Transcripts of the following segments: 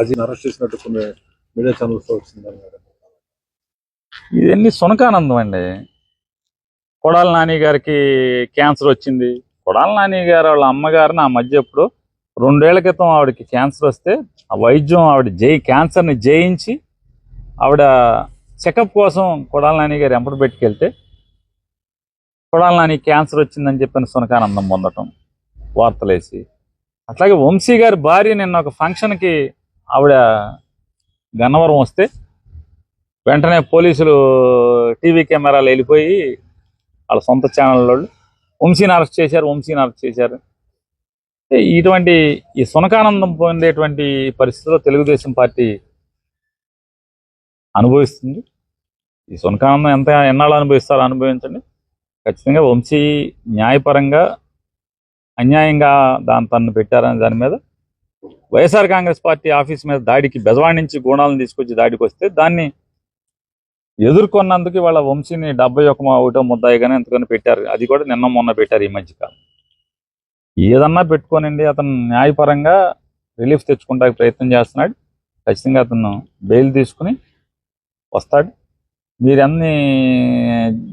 రాజీని arrest చేసినట్టు కొన్ని media channels వచ్చిందని వచ్చింది సునకానందం అండి. కొడాల నాని గారికి క్యాన్సర్ వచ్చింది. కొడాల నాని గారు వాళ్ళ అమ్మగారు నా మధ్య ఎప్పుడు రెండేళ్ళ క్రితం ఆవిడకి క్యాన్సర్ వస్తే ఆ వైద్యం ఆవిడ జయి క్యాన్సర్ని జయించి ఆవిడ చెకప్ కోసం కొడాల నాని గారు ఎంపటి పెట్టుకెళ్తే కొడాల నాని క్యాన్సర్ వచ్చిందని చెప్పిన సునకానందం పొందటం వార్తలేసి. అట్లాగే వంశీ గారి భార్య నిన్న ఒక ఫంక్షన్కి ఆవిడ గన్నవరం వస్తే వెంటనే పోలీసులు టీవీ కెమెరాలు వెళ్ళిపోయి వాళ్ళ సొంత ఛానల్ వాళ్ళు వంశీని అరెస్ట్ చేశారు వంశీని అరెస్ట్ చేశారు. ఇటువంటి ఈ సునకానందం పొందేటువంటి పరిస్థితిలో తెలుగుదేశం పార్టీ అనుభవిస్తుంది. ఈ సునకానందం ఎంత ఎన్నాళ్ళు అనుభవిస్తారో అనుభవించండి. ఖచ్చితంగా వంశీ న్యాయపరంగా అన్యాయంగా దాని తనను పెట్టారనే దాని మీద వైఎస్ఆర్ కాంగ్రెస్ పార్టీ ఆఫీస్ మీద దాడికి బెజవాడి నుంచి గూణాలను తీసుకొచ్చి దాడికి వస్తే దాన్ని ఎదుర్కొన్నందుకు వాళ్ళ వంశీని డెబ్బై ఒక ఒకటో ముద్దాయిగానే ఎంతకొని పెట్టారు. అది కూడా నిన్న మొన్న పెట్టారు ఈ మధ్యకాలం ఏదన్నా పెట్టుకోనండి అతను న్యాయపరంగా రిలీఫ్ తెచ్చుకుంటానికి ప్రయత్నం చేస్తున్నాడు. ఖచ్చితంగా అతను బెయిల్ తీసుకుని వస్తాడు. మీరన్నీ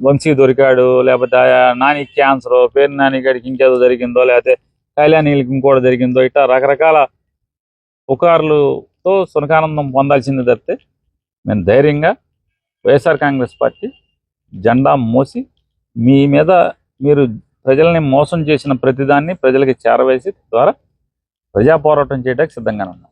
వంశీ దొరికాడు లేకపోతే నాని క్యాన్సర్ పేరు నాని గడికి ఇంకేదో జరిగిందో లేకపోతే కళ్యాణికి ఇంకోటి జరిగిందో ఇట్లా రకరకాల పుకార్లుతో సునకానందం పొందాల్సింది తప్పితే మేము ధైర్యంగా వైఎస్ఆర్ కాంగ్రెస్ పార్టీ జెండా మోసి మీ మీద మీరు ప్రజల్ని మోసం చేసిన ప్రతిదాన్ని ప్రజలకి చేరవేసి ద్వారా ప్రజా పోరాటం చేయడానికి సిద్ధంగా ఉన్నాం.